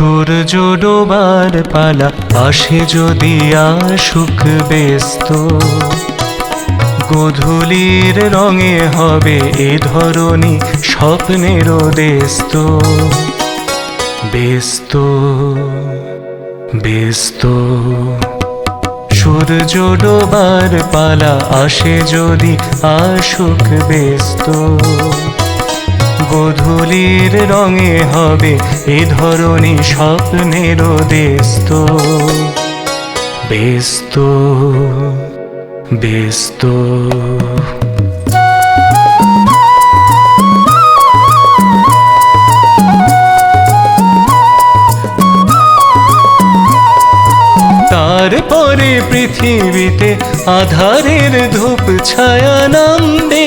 সূর্য ডোবার পালা, আসে যদি আসুক ব্যস্ত। গধূলির রঙে হবে এ ধরনী স্বপ্নের দেস্ত। ব্যস্ত ব্যস্ত। সূর্য ডোবার পালা, আসে যদি আসুক ব্যস্ত। গধূলির রঙে হবে এ ধরনী স্বপ্নের দেস্ত ব্যস্ত ব্যস্ত। তারপরে পৃথিবীতে আধারের ধূপ ছায়া নামবে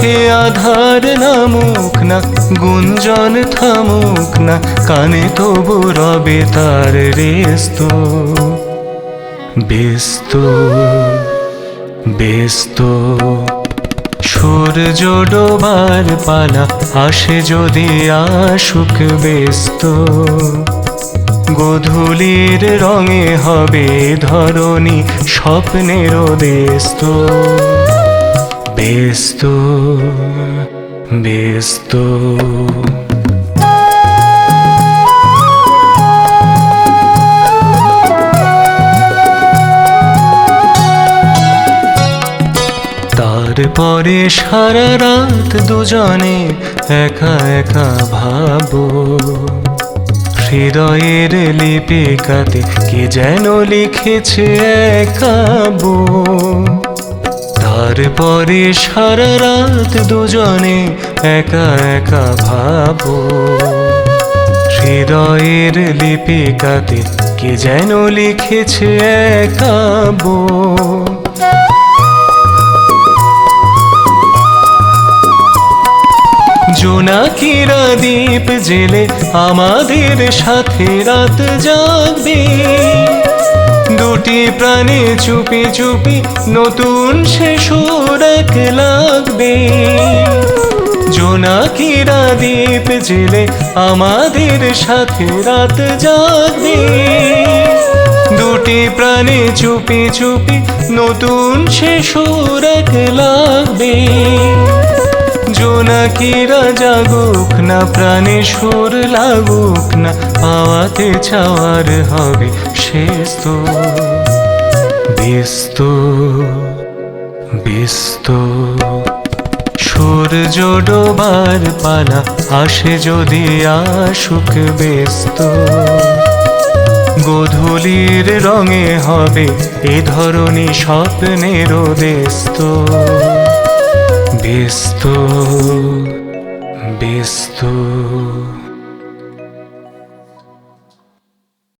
সে আধার নামুক না, গুঞ্জন থামুক না, কানে তবু রবে তার রেস্ত। ব্যস্ত ব্যস্ত, সূর্য ডোবার পালা আসে যদি আসুক ব্যস্ত। গধূলির রঙে হবে ধরনী স্বপ্নের দেস্ত ব্যস্ত ব্যস্ত। তারপরে সারা রাত দুজনে একা একা ভাবো। হৃদয়ের লিপিকাতে কে যেন লিখেছে একাবো তারপরে সারা রাত দুজনে একা একা ভাবো। হৃদয়ের লিপিকাতে কে যেন লিখেছে একাবো জোনাকিরা দ্বীপ জেলে আমাদের সাথে রাত জাগবে। দুটি প্রাণে চুপি চুপি নতুন সে সুর এক লাগবে। জোনাকিরা দ্বীপ জেলে আমাদের সাথে রাত জাগবে। দুটি প্রাণে চুপি চুপি নতুন সে সুর এক লাগবে। জোনাকিরা জাগুক না প্রাণে সুর লাগুক না পাওয়াতে চাওয়ার হবে শেষ তো ব্যস্ত ব্যস্ত সূর্য ডোবার পালা আসে যদি আসুক ব্যস্ত গধূলির রঙে হবে এ ধরনী স্বপ্নের দেস্ত ব্যস্ত ব্যস্ত